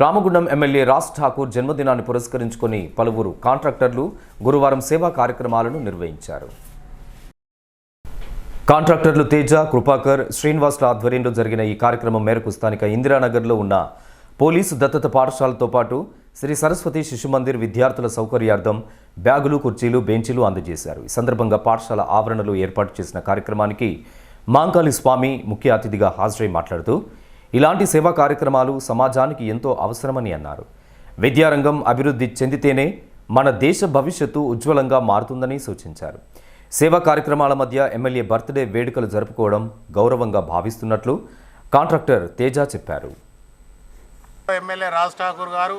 Ramagundam MLA Raj Thakur జన్మదినాన్ని పురస్కరించుకొని పలువురు కాంట్రాక్టర్లు గురువారం సేవా కార్యక్రమాలను నిర్వహించారు. కాంట్రాక్టర్లు తేజ కృపాకర్ శ్రీనివాసుల ఆధ్వర్యంలో జరిగిన ఈ కార్యక్రమం మేరకు స్థానిక ఇందిరానగర్లో ఉన్న పోలీసు దత్తత పాఠశాలతో పాటు శ్రీ సరస్వతి శిశు మందిర్ విద్యార్థుల సౌకర్యార్థం బ్యాగులు కుర్చీలు బెంచీలు అందజేశారు. ఈ సందర్భంగా పాఠశాల ఆవరణలో ఏర్పాటు చేసిన కార్యక్రమానికి మాంకాళి స్వామి ముఖ్య అతిథిగా హాజరై మాట్లాడుతూ ఇలాంటి సేవా కార్యక్రమాలు సమాజానికి ఎంతో అవసరమని అన్నారు. విద్యారంగం అభివృద్ధి చెందితేనే మన దేశ భవిష్యత్తు ఉజ్వలంగా మారుతుందని సూచించారు. సేవా కార్యక్రమాల మధ్య ఎమ్మెల్యే బర్త్డే వేడుకలు జరుపుకోవడం గౌరవంగా భావిస్తున్నట్లు కాంట్రాక్టర్ తేజ చెప్పారు. ఎమ్మెల్యే రాజ్ ఠాకూర్ గారు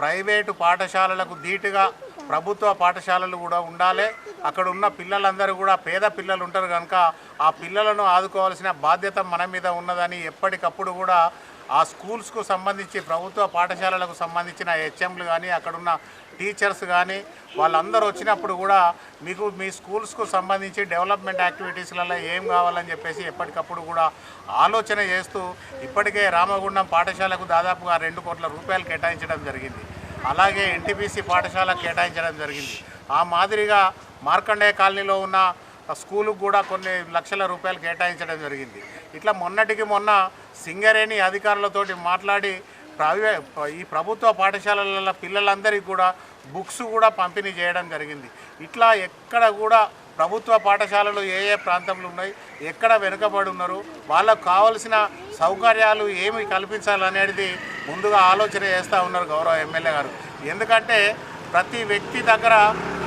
ప్రైవేటు పాఠశాలలకు ధీటుగా ప్రభుత్వ పాఠశాలలు కూడా ఉండాలి. అక్కడ ఉన్న పిల్లలందరూ కూడా పేద పిల్లలు ఉంటారు కనుక ఆ పిల్లలను ఆదుకోవాల్సిన బాధ్యత మన మీద ఉన్నదని ఎప్పటికప్పుడు కూడా ఆ స్కూల్స్కు సంబంధించి ప్రభుత్వ పాఠశాలలకు సంబంధించిన హెచ్ఎంలు కానీ అక్కడున్న టీచర్స్ కానీ వాళ్ళందరూ వచ్చినప్పుడు కూడా మీకు మీ స్కూల్స్కు సంబంధించి డెవలప్మెంట్ యాక్టివిటీస్లలో ఏం కావాలని చెప్పేసి ఎప్పటికప్పుడు కూడా ఆలోచన చేస్తూ ఇప్పటికే రామగుండం పాఠశాలకు దాదాపుగా రెండు కోట్ల రూపాయలు కేటాయించడం జరిగింది. అలాగే ఎన్టీపీసీ పాఠశాల కేటాయించడం జరిగింది. ఆ మాదిరిగా మార్కండేయ కాలనీలో ఉన్న స్కూలుకు కూడా కొన్ని లక్షల రూపాయలు కేటాయించడం జరిగింది. ఇట్లా మొన్నటికి మొన్న సింగరేణి అధికారులతోటి మాట్లాడి ప్రవే ఈ ప్రభుత్వ పాఠశాలల పిల్లలందరికీ కూడా బుక్స్ కూడా పంపిణీ చేయడం జరిగింది. ఇట్లా ఎక్కడ కూడా ప్రభుత్వ పాఠశాలలు ఏ ఏ ప్రాంతంలో ఉన్నాయి ఎక్కడ వెనుకబడి ఉన్నారు వాళ్ళకు కావలసిన సౌకర్యాలు ఏమి కల్పించాలనేది ముందుగా ఆలోచన చేస్తూ ఉన్నారు గౌరవ ఎమ్మెల్యే గారు. ఎందుకంటే ప్రతి వ్యక్తి దగ్గర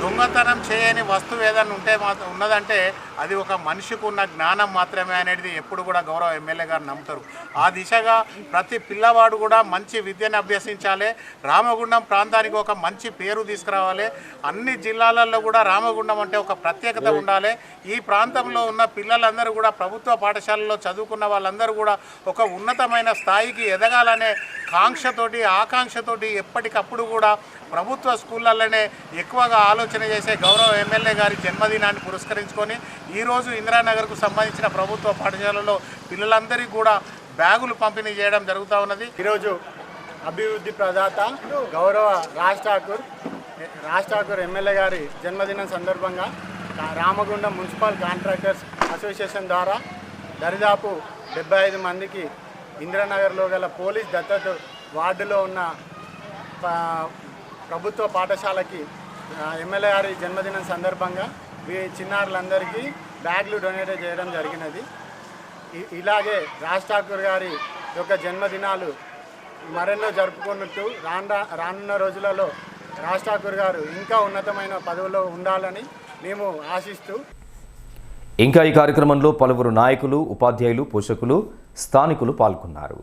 దొంగతనం చేయని వస్తువు ఏదైనా ఉంటే మాత్రం ఉన్నదంటే అది ఒక మనిషికి ఉన్న జ్ఞానం మాత్రమే అనేది ఎప్పుడు కూడా గౌరవ ఎమ్మెల్యే గారు నమ్ముతారు. ఆ దిశగా ప్రతి పిల్లవాడు కూడా మంచి విద్యను అభ్యసించాలి. రామగుండం ప్రాంతానికి ఒక మంచి పేరు తీసుకురావాలి. అన్ని జిల్లాలలో కూడా రామగుండం అంటే ఒక ప్రత్యేకత ఉండాలి. ఈ ప్రాంతంలో ఉన్న పిల్లలందరూ కూడా ప్రభుత్వ పాఠశాలలో చదువుకున్న వాళ్ళందరూ కూడా ఒక ఉన్నతమైన స్థాయికి ఎదగాలనే కాంక్షతోటి ఆకాంక్షతోటి ఎప్పటికప్పుడు కూడా ప్రభుత్వ స్కూళ్ళల్లోనే ఎక్కువగా ఆలోచన చేసే గౌరవ ఎమ్మెల్యే గారి జన్మదినాన్ని పురస్కరించుకొని ఈరోజు ఇందిరానగర్కు సంబంధించిన ప్రభుత్వ పాఠశాలలో పిల్లలందరికీ కూడా బ్యాగులు పంపిణీ చేయడం జరుగుతూ ఉన్నది. ఈరోజు అభివృద్ధి ప్రదాత గౌరవ రాజ్ ఠాకూర్ రాజ్ ఠాకూర్ ఎమ్మెల్యే గారి జన్మదినం సందర్భంగా రామగుండం మున్సిపల్ కాంట్రాక్టర్స్ అసోసియేషన్ ద్వారా దరిదాపు డెబ్బై ఐదు మందికి ఇందిరానగర్లో గల పోలీస్ దత్తత వార్డులో ఉన్న ప్రభుత్వ పాఠశాలకి ఎమ్మెల్యే గారి జన్మదినం సందర్భంగా మీ చిన్నారులందరికీ బ్యాగ్లు డొనేట్ చేయడం జరిగినది. ఇలాగే రాజ్ ఠాకూర్ గారి యొక్క జన్మదినాలు మరెన్నో జరుపుకున్నట్టు రాను రానున్న రోజులలో రాజ్ ఠాకూర్ గారు ఇంకా ఉన్నతమైన పదవిలో ఉండాలని మేము ఆశిస్తూ ఇంకా ఈ కార్యక్రమంలో పలువురు నాయకులు ఉపాధ్యాయులు పోషకులు స్థానికులు పాల్గొన్నారు.